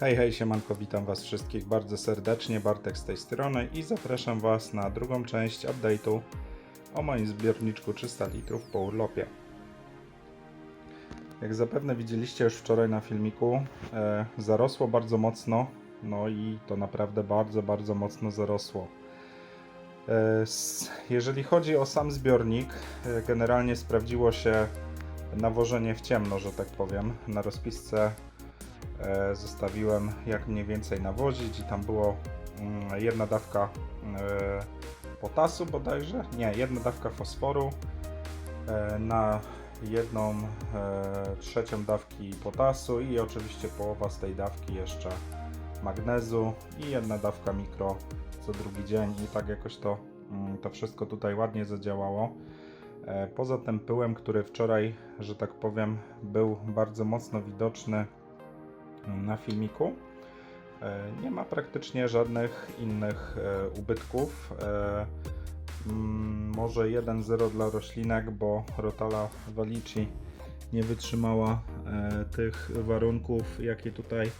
Hej, hej, siemanko, witam Was wszystkich bardzo serdecznie, Bartek z tej strony i zapraszam Was na drugą część update'u o moim zbiorniczku 300 litrów po urlopie. Jak zapewne widzieliście już wczoraj na filmiku, e, zarosło bardzo mocno, no i to naprawdę bardzo, bardzo mocno zarosło. E, s- jeżeli chodzi o sam zbiornik, e, generalnie sprawdziło się nawożenie w ciemno, że tak powiem. Na rozpisce zostawiłem jak mniej więcej nawozić i tam było mm, jedna dawka e, potasu bodajże, nie, jedna dawka fosforu e, na jedną e, trzecią dawki potasu i oczywiście połowa z tej dawki jeszcze magnezu i jedna dawka mikro co drugi dzień i tak jakoś to, mm, to wszystko tutaj ładnie zadziałało. E, Poza tym pyłem, który wczoraj, że tak powiem, był bardzo mocno widoczny na filmiku, e, nie ma praktycznie żadnych innych e, ubytków. E, mm, Może 1-0 dla roślinek, bo Rotala Valici nie wytrzymała tych warunków, jakie tutaj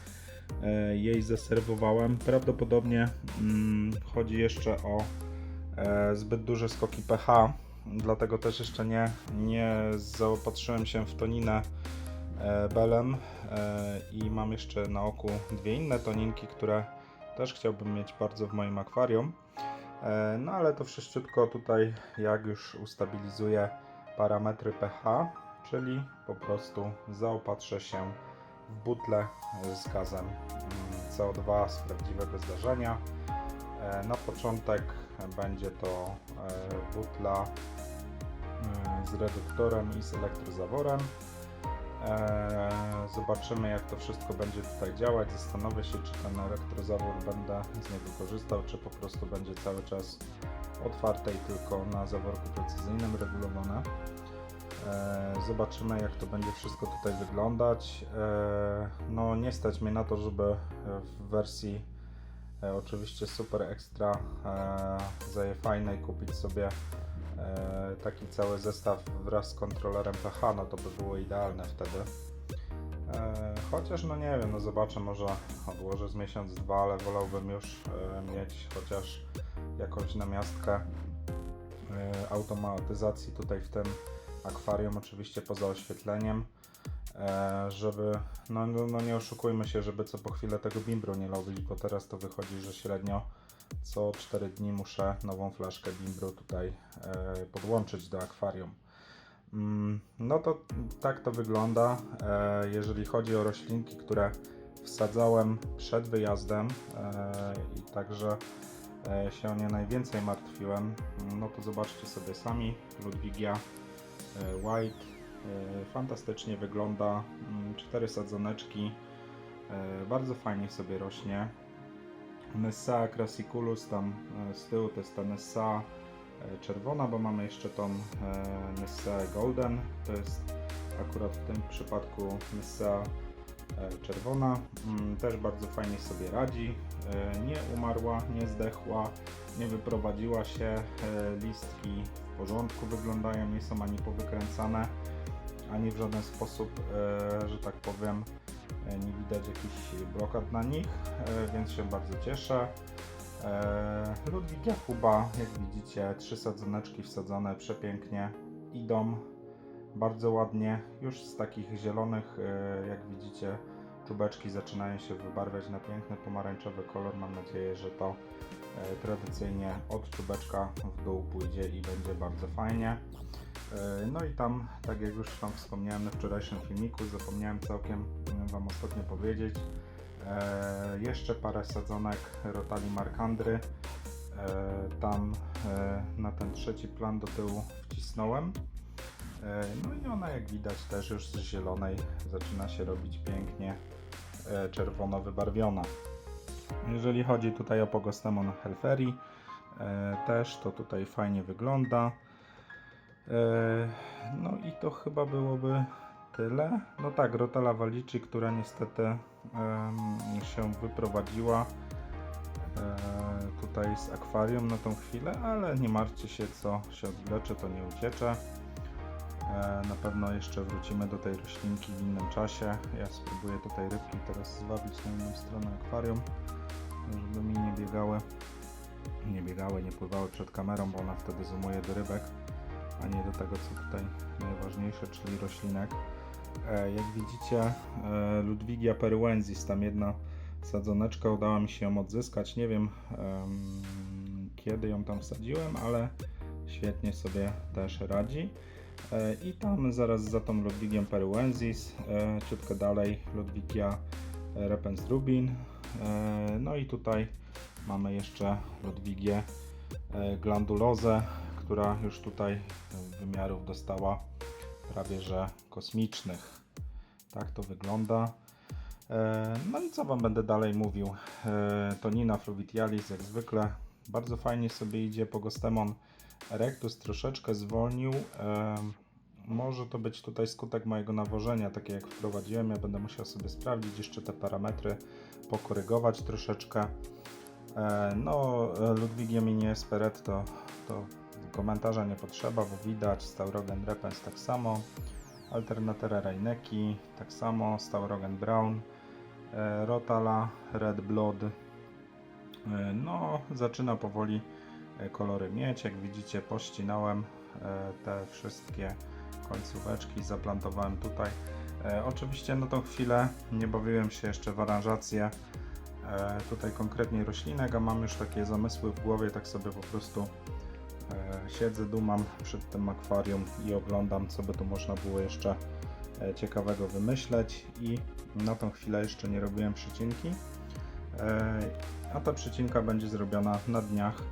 jej zaserwowałem. Prawdopodobnie mm, chodzi jeszcze o zbyt duże skoki pH, dlatego też jeszcze nie, nie zaopatrzyłem się w toninę belem e, i mam jeszcze na oku dwie inne toninki, które też chciałbym mieć bardzo w moim akwarium. E, No ale to wszyściutko tutaj, jak już ustabilizuję parametry pH, czyli po prostu zaopatrzę się w butlę z gazem mm, CO2 z prawdziwego zdarzenia. E, Na początek będzie to e, butla e, z reduktorem i z elektrozaworem. E, Zobaczymy jak to wszystko będzie tutaj działać. Zastanowię się, czy ten elektrozawór będę z niego korzystał, czy po prostu będzie cały czas otwarte i tylko na zaworku precyzyjnym regulowane. E, Zobaczymy jak to będzie wszystko tutaj wyglądać. E, No nie stać mnie na to, żeby w wersji e, oczywiście super ekstra e, zajefajnej kupić sobie taki cały zestaw wraz z kontrolerem pH, no to by było idealne wtedy. E, Chociaż no nie wiem, no zobaczę, może odłożę z miesiąc, dwa, ale wolałbym już e, mieć chociaż jakąś namiastkę e, automatyzacji tutaj w tym akwarium, oczywiście poza oświetleniem, e, żeby, no, no, no nie oszukujmy się, żeby co po chwilę tego bimbru nie lowić, bo teraz to wychodzi, że średnio co 4 dni muszę nową flaszkę bimbru tutaj e, podłączyć do akwarium. Mm, No to tak to wygląda. E, Jeżeli chodzi o roślinki, które wsadzałem przed wyjazdem e, i także się o nie najwięcej martwiłem, no to zobaczcie sobie sami. Ludwigia White fantastycznie wygląda. Mm, Cztery sadzoneczki. Bardzo fajnie sobie rośnie. Nessa Crassiculus tam e, z tyłu to jest ta Nessa e, czerwona, bo mamy jeszcze tą e, Nessa Golden. To jest akurat w tym przypadku Nessa czerwona. Mm, Też bardzo fajnie sobie radzi. Nie umarła, nie zdechła, nie wyprowadziła się. Listki w porządku wyglądają, nie są ani powykręcane, ani w żaden sposób, że tak powiem, nie widać jakichś blokad na nich, e, więc się bardzo cieszę. E, Ludwigia Kuba, jak widzicie, trzy sadzoneczki wsadzone przepięknie idą bardzo ładnie. Już z takich zielonych, e, jak widzicie, czubeczki zaczynają się wybarwiać na piękny pomarańczowy kolor. Mam nadzieję, że to e, tradycyjnie od czubeczka w dół pójdzie i będzie bardzo fajnie. E, No i tam, tak jak już Wam wspomniałem na wczorajszym filmiku, zapomniałem całkiem Wam ostatnio powiedzieć, e, jeszcze parę sadzonek Rotali Markandry. E, Tam e, na ten trzeci plan do tyłu wcisnąłem. E, No i ona jak widać też już z zielonej zaczyna się robić pięknie e, czerwono wybarwiona. Jeżeli chodzi tutaj o Pogostemon Helferi, e, też to tutaj fajnie wygląda. E, No i to chyba byłoby tyle. No tak, Rotala Valici, która niestety się wyprowadziła e, tutaj z akwarium na tą chwilę, ale nie martwcie się, co się odwlecze, to nie uciecze. E, Na pewno jeszcze wrócimy do tej roślinki w innym czasie. Ja spróbuję tutaj rybki teraz zwabić na inną stronę akwarium, żeby mi nie biegały, nie biegały, nie pływały przed kamerą, bo ona wtedy zoomuje do rybek, a nie do tego, co tutaj najważniejsze, czyli roślinek. E, Jak widzicie, e, Ludwigia peruensis, tam jedna sadzoneczka, udało mi się ją odzyskać. Nie wiem em, kiedy ją tam wsadziłem, ale świetnie sobie też radzi. E, I tam zaraz za tą Ludwigiem peruensis, ciutkę dalej Ludwigia repens rubin. E, No i tutaj mamy jeszcze Ludwigię glandulozę, która już tutaj wymiarów dostała prawie że kosmicznych. Tak to wygląda. E, No i co Wam będę dalej mówił? E, Tonina fruvitialis jak zwykle bardzo fajnie sobie idzie. Pogostemon erectus troszeczkę zwolnił. E, Może to być tutaj skutek mojego nawożenia, takie jak wprowadziłem. Ja będę musiał sobie sprawdzić jeszcze te parametry, pokorygować troszeczkę. E, No, e, Ludwigiem Minie Speret to, to komentarza nie potrzeba, bo widać. Staurogen Repens tak samo. Alternatera Reineki tak samo. Staurogen Brown. e, Rotala Red Blood. E, No, zaczyna powoli e, kolory mieć. Jak widzicie, pościnałem te wszystkie końcóweczki, zaplantowałem tutaj. Oczywiście na tą chwilę nie bawiłem się jeszcze w aranżację tutaj konkretnie roślinek, a mam już takie zamysły w głowie, tak sobie po prostu siedzę, dumam przed tym akwarium i oglądam, co by tu można było jeszcze e, ciekawego wymyśleć. I na tą chwilę jeszcze nie robiłem przycinki, e, a ta przycinka będzie zrobiona na dniach,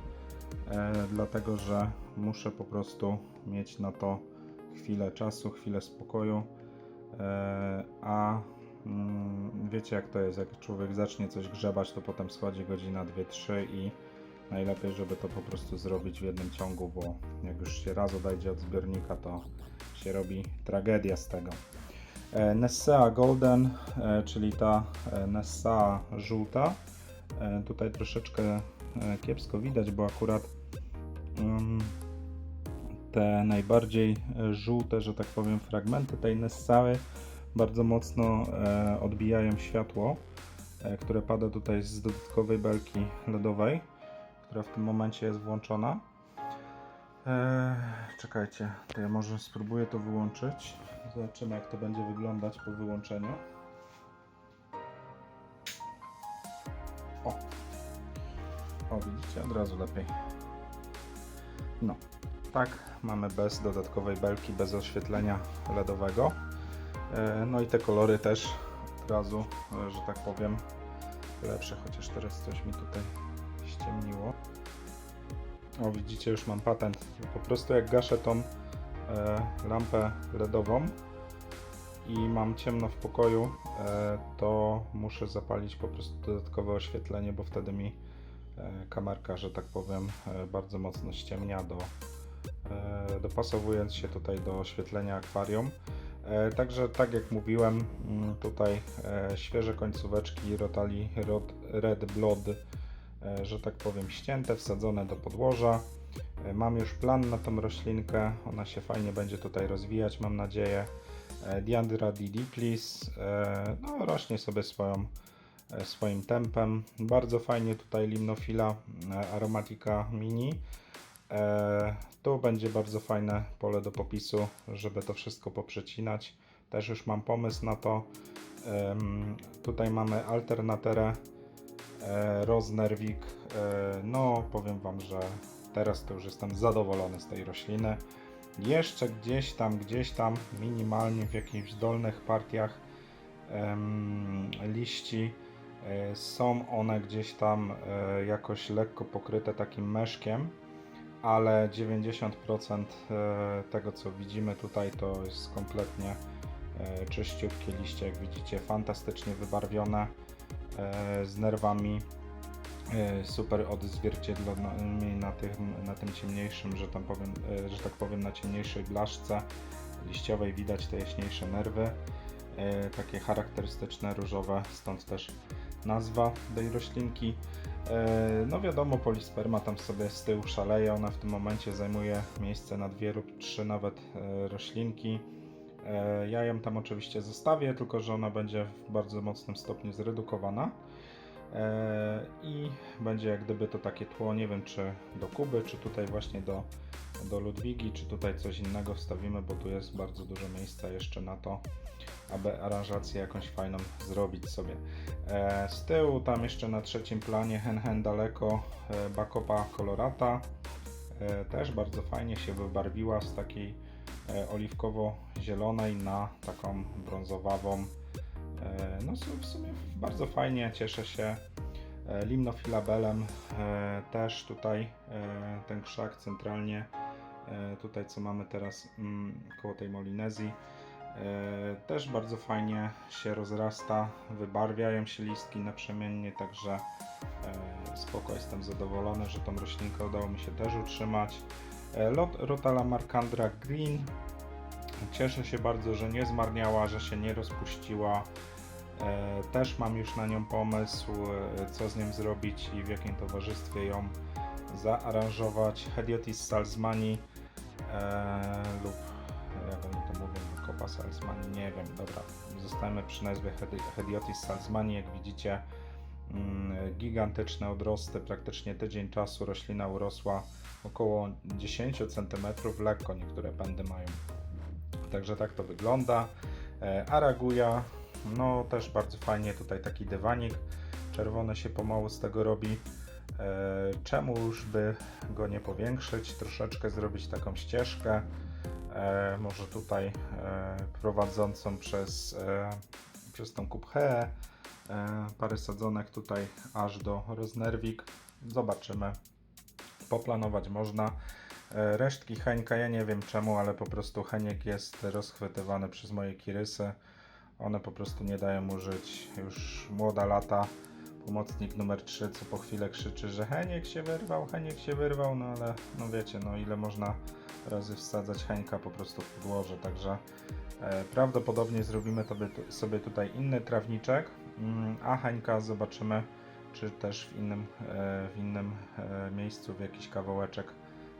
e, dlatego że muszę po prostu mieć na to chwilę czasu, chwilę spokoju, a mm, wiecie jak to jest, jak człowiek zacznie coś grzebać, to potem schodzi godzina 2-3 i najlepiej, żeby to po prostu zrobić w jednym ciągu, bo jak już się raz odejdzie od zbiornika, to się robi tragedia z tego. E, Nessea Golden, e, czyli ta e, Nessea żółta. Tutaj troszeczkę kiepsko widać, bo akurat mm, te najbardziej żółte, że tak powiem, fragmenty tej Nessały bardzo mocno odbijają światło, które pada tutaj z dodatkowej belki LEDowej, która w tym momencie jest włączona. E, czekajcie, to ja może spróbuję to wyłączyć. Zobaczymy jak to będzie wyglądać po wyłączeniu. O, o widzicie, od razu lepiej. No, tak, mamy bez dodatkowej belki, bez oświetlenia LEDowego. E, No i te kolory też od razu, że tak powiem, lepsze, chociaż teraz coś mi tutaj ściemniło. O, widzicie, już mam patent. Po prostu jak gaszę tą e, lampę LEDową i mam ciemno w pokoju, e, to muszę zapalić po prostu dodatkowe oświetlenie, bo wtedy mi e, kamerka, że tak powiem, e, bardzo mocno ściemnia do, e, dopasowując się tutaj do oświetlenia akwarium. E, Także tak jak mówiłem, mm, tutaj e, świeże końcóweczki Rotali Rot- Red Blood, że tak powiem, ścięte, wsadzone do podłoża. E, Mam już plan na tą roślinkę, ona się fajnie będzie tutaj rozwijać, mam nadzieję. E, Diandra didiclis, e, no rośnie sobie swoją, e, swoim tempem. Bardzo fajnie tutaj Limnofila e, aromatica mini. E, tu będzie bardzo fajne pole do popisu, żeby to wszystko poprzecinać. Też już mam pomysł na to. Tutaj mamy alternaterę e, Rosnerwik. E, no, powiem Wam, że teraz to już jestem zadowolony z tej rośliny. Jeszcze gdzieś tam, gdzieś tam, minimalnie w jakichś dolnych partiach liści e, są one gdzieś tam jakoś lekko pokryte takim meszkiem ale 90% e, tego co widzimy tutaj to jest kompletnie czyściutkie liście, jak widzicie, fantastycznie wybarwione z nerwami e, super odzwierciedlonymi na tym, na tym ciemniejszym, że, tam powiem, e, że tak powiem, na ciemniejszej blaszce liściowej widać te jaśniejsze nerwy, e, takie charakterystyczne różowe, stąd też nazwa tej roślinki. E, No wiadomo, polisperma tam sobie z tyłu szaleje, ona w tym momencie zajmuje miejsce na dwie lub trzy nawet e, roślinki. E, Ja ją tam oczywiście zostawię, tylko że ona będzie w bardzo mocnym stopniu zredukowana. E, I będzie jak gdyby to takie tło, nie wiem czy do Kuby, czy tutaj właśnie do, do Ludwigi, czy tutaj coś innego wstawimy, bo tu jest bardzo dużo miejsca jeszcze na to, aby aranżację jakąś fajną zrobić sobie. E, Z tyłu tam jeszcze na trzecim planie hen hen daleko Bacopa colorata. E, Też bardzo fajnie się wybarwiła z takiej oliwkowo-zielonej na taką brązowawą. E, No w sumie bardzo fajnie, cieszę się. E, Limnofilabelem e, też tutaj e, ten krzak centralnie, e, tutaj co mamy teraz mm, koło tej Molinezji, e, też bardzo fajnie się rozrasta, wybarwiają się listki naprzemiennie, także e, spoko jestem zadowolony, że tą roślinkę udało mi się też utrzymać. E, Lot Rotala Markandra Green. Cieszę się bardzo, że nie zmarniała, że się nie rozpuściła. E, Też mam już na nią pomysł, e, co z nią zrobić i w jakim towarzystwie ją zaaranżować. Hediotis salzmani lub jak oni to mówią, kopa salzmani, nie wiem, dobra, zostajemy przy nazwie Hedi- Hediotis salzmani, jak widzicie gigantyczne odrosty, praktycznie tydzień czasu roślina urosła około 10 cm, lekko niektóre pędy mają. Także tak to wygląda. E, Araguja, no też bardzo fajnie tutaj taki dywanik czerwony się pomału z tego robi. E, Czemu już by go nie powiększyć, troszeczkę zrobić taką ścieżkę, e, może tutaj prowadzącą przez, przez tą e, parę sadzonek tutaj aż do roznerwik. Zobaczymy. Poplanować można. E, Resztki Heńka, ja nie wiem czemu, ale po prostu Heniek jest rozchwytywany przez moje kirysy. One po prostu nie dają mu żyć. Już młoda lata. Pomocnik numer 3, co po chwilę krzyczy, że Heniek się wyrwał, Heniek się wyrwał, no ale no wiecie, no ile można razy wsadzać Henka po prostu w podłoże, także e, prawdopodobnie zrobimy sobie tutaj inny trawniczek, a Henka zobaczymy, czy też w innym, e, w innym e, miejscu, w jakiś kawałeczek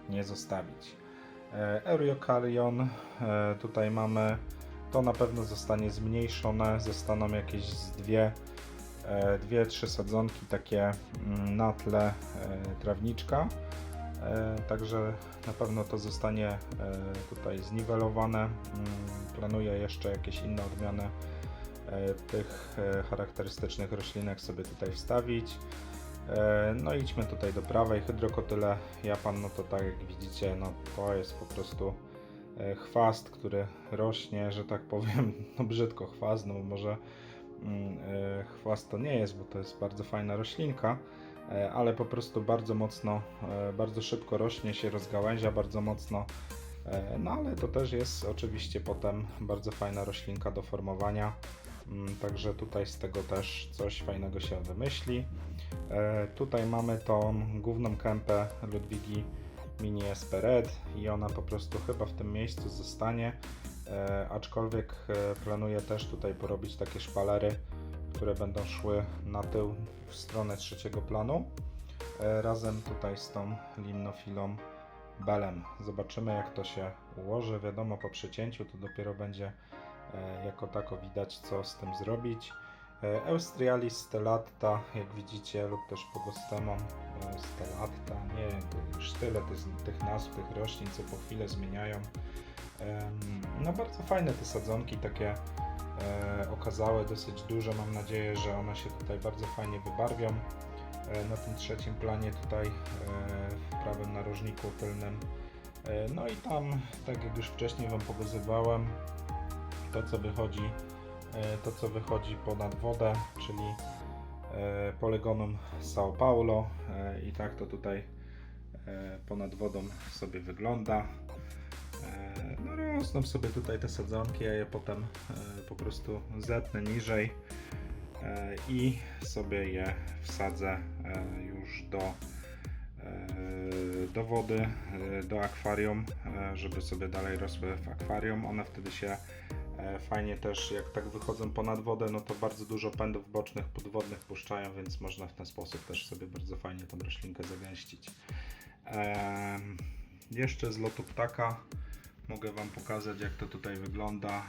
nie zostawić. E, Euriokarion, e, tutaj mamy, to na pewno zostanie zmniejszone, zostaną jakieś dwie, dwie, trzy sadzonki takie mm, na tle trawniczka. Także na pewno to zostanie tutaj zniwelowane. Mm, Planuję jeszcze jakieś inne odmiany tych e, charakterystycznych roślinek sobie tutaj wstawić. E, No idźmy tutaj do prawej, hydrokotyle. Japan, no to tak jak widzicie, no to jest po prostu e, chwast, który rośnie, że tak powiem, no brzydko chwast, no może mm, e, chwast to nie jest, bo to jest bardzo fajna roślinka, e, ale po prostu bardzo mocno, e, bardzo szybko rośnie, się rozgałęzia bardzo mocno, e, no ale to też jest oczywiście potem bardzo fajna roślinka do formowania, także tutaj z tego też coś fajnego się wymyśli. E, Tutaj mamy tą główną kępę Ludwigi Mini Esperet i ona po prostu chyba w tym miejscu zostanie, e, aczkolwiek e, planuję też tutaj porobić takie szpalery, które będą szły na tył w stronę trzeciego planu, razem tutaj z tą limnofilą belem. Zobaczymy jak to się ułoży, wiadomo po przycięciu to dopiero będzie jako tako widać co z tym zrobić. E, Australis stellata, jak widzicie, lub też Pogostemon e, stellata, nie wiem, to już tyle tych, tych nazw, tych roślin, co po chwilę zmieniają. No bardzo fajne te sadzonki, takie e, okazałe, dosyć duże, mam nadzieję, że one się tutaj bardzo fajnie wybarwią. E, Na tym trzecim planie tutaj e, w prawym narożniku tylnym. E, No i tam, tak jak już wcześniej Wam pokazywałem, to co wychodzi e, to co wychodzi ponad wodę, czyli e, polygonem São Paulo e, i tak to tutaj ponad wodą sobie wygląda. No rosną sobie tutaj te sadzonki, ja je potem po prostu zetnę niżej i sobie je wsadzę już do, do wody, do akwarium, żeby sobie dalej rosły w akwarium. One wtedy się Fajnie też, jak tak wychodzą ponad wodę, no to bardzo dużo pędów bocznych, podwodnych puszczają, więc można w ten sposób też sobie bardzo fajnie tą roślinkę zagęścić. Jeszcze z lotu ptaka mogę Wam pokazać, jak to tutaj wygląda.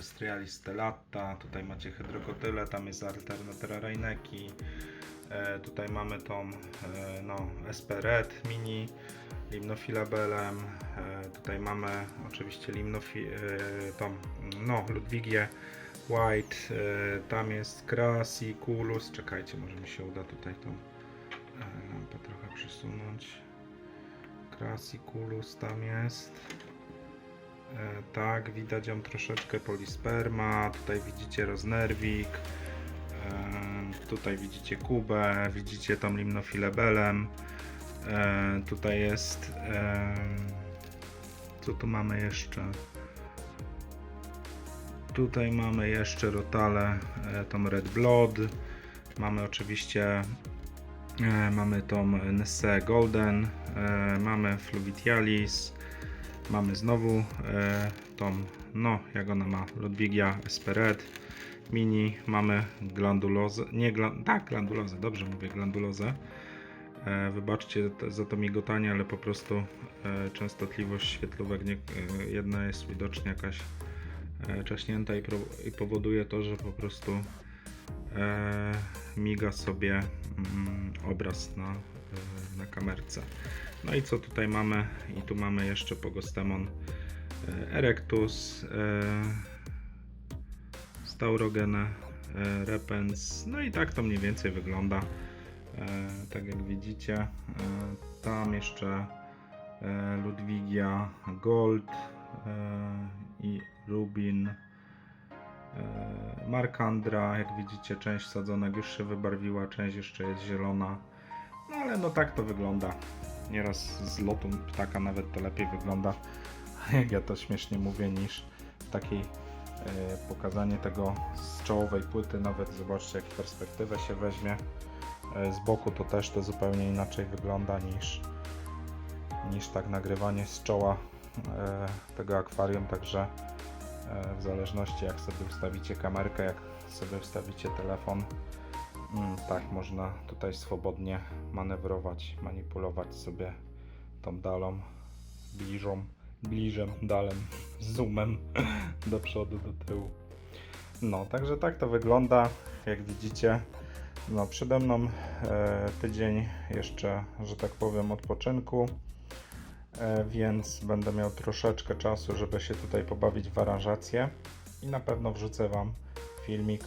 Strialis stellata, tutaj macie hydrokotyle, tam jest Alternatera reineki. E, tutaj mamy tą e, no, SP Red Mini limnofilabelem. E, tutaj mamy oczywiście limnofi, e, tą, no, Ludwigię White. E, tam jest Crassiculus. Czekajcie, może mi się uda tutaj tą lampę trochę przesunąć. Crassiculus tam jest. Tak, widać ją troszeczkę polisperma. Tutaj widzicie roznerwik. Tutaj widzicie kubę, widzicie tam limnofilebelem. E, tutaj jest. E, co tu mamy jeszcze? Tutaj mamy jeszcze rotale, e, tą Red Blood. Mamy oczywiście mamy tą Nesse Golden, mamy Fluvitialis, mamy znowu tą, no jak ona ma, Ludwigia Esperet Mini, mamy glandulozę, nie, gla, tak, glandulozę, dobrze mówię, glandulozę. E, Wybaczcie za to migotanie, ale po prostu e, częstotliwość świetlówek nie, e, jedna jest widocznie jakaś czaśnięta i, pro, i powoduje to, że po prostu e, miga sobie mm, obraz na, na kamerce. No i co tutaj mamy? I tu mamy jeszcze Pogostemon Erectus, e, Staurogene, e, Repens. No i tak to mniej więcej wygląda. E, tak jak widzicie, e, tam jeszcze e, Ludwigia Gold i Rubin. Markandra, jak widzicie, część sadzonek już się wybarwiła, część jeszcze jest zielona. No ale no tak to wygląda. Nieraz z lotu ptaka nawet to lepiej wygląda, jak ja to śmiesznie mówię, niż w takiej pokazanie tego z czołowej płyty. Nawet zobaczcie, jak perspektywę się weźmie. E, Z boku to też to zupełnie inaczej wygląda niż, niż tak nagrywanie z czoła e, tego akwarium, także e, w zależności jak sobie ustawicie kamerkę, jak sobie ustawicie telefon, mm, tak można tutaj swobodnie manewrować, manipulować sobie tą dalą, bliżą, bliżem, dalem, zoomem do przodu, do tyłu. No, także tak to wygląda, jak widzicie. No, przede mną e, tydzień jeszcze, że tak powiem, odpoczynku, e, więc będę miał troszeczkę czasu, żeby się tutaj pobawić w aranżację i na pewno wrzucę Wam filmik,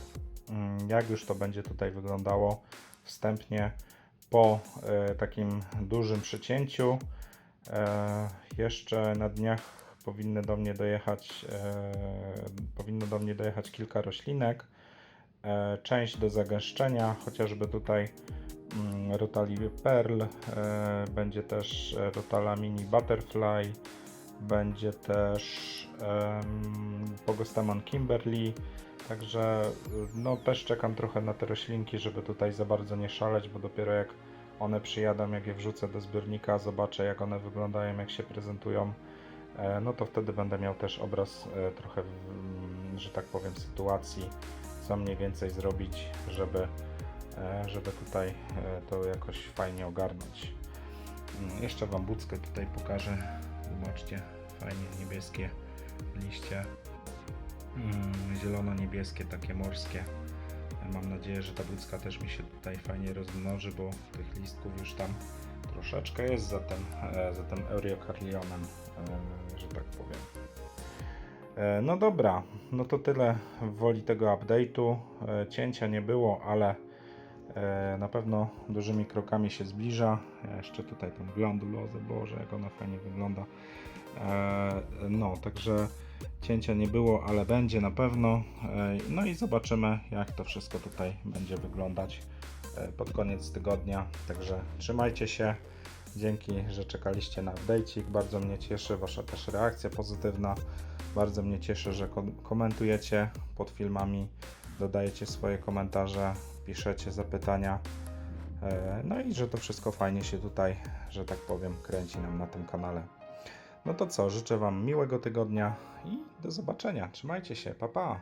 mm, jak już to będzie tutaj wyglądało wstępnie po e, takim dużym przycięciu. Jeszcze na dniach powinny do mnie dojechać, powinno do mnie dojechać kilka roślinek część do zagęszczenia, chociażby tutaj mm, Rotali Pearl, e, będzie też e, Rotala Mini Butterfly, będzie też em, Pogostemon Kimberly, także no też czekam trochę na te roślinki, żeby tutaj za bardzo nie szaleć, bo dopiero jak one przyjadą, jak je wrzucę do zbiornika, zobaczę jak one wyglądają, jak się prezentują, e, no to wtedy będę miał też obraz e, trochę, mm, że tak powiem, sytuacji, co mniej więcej zrobić, żeby, e, żeby tutaj e, to jakoś fajnie ogarnąć. Mm, Jeszcze Wam buckę tutaj pokażę. Zobaczcie, fajnie niebieskie liście. Mm, Zielono-niebieskie, takie morskie. Mam nadzieję, że ta bucka też mi się tutaj fajnie rozmnoży, bo tych listków już tam troszeczkę jest za tym, e, za tym Euriocarlionem, że tak powiem. E, No dobra, no to tyle woli tego update'u. E, Cięcia nie było, ale e, na pewno dużymi krokami się zbliża. Jeszcze tutaj tą glandulozę, Boże, jak ona fajnie wygląda. No, także cięcia nie było, ale będzie na pewno. No i zobaczymy, jak to wszystko tutaj będzie wyglądać pod koniec tygodnia. Także trzymajcie się. Dzięki, że czekaliście na update'ik. Bardzo mnie cieszy Wasza też reakcja pozytywna. Bardzo mnie cieszy, że kom- komentujecie pod filmami, dodajecie swoje komentarze, piszecie zapytania. E, No i że to wszystko fajnie się tutaj, że tak powiem, kręci nam na tym kanale. No to co, życzę Wam miłego tygodnia i do zobaczenia. Trzymajcie się, pa pa!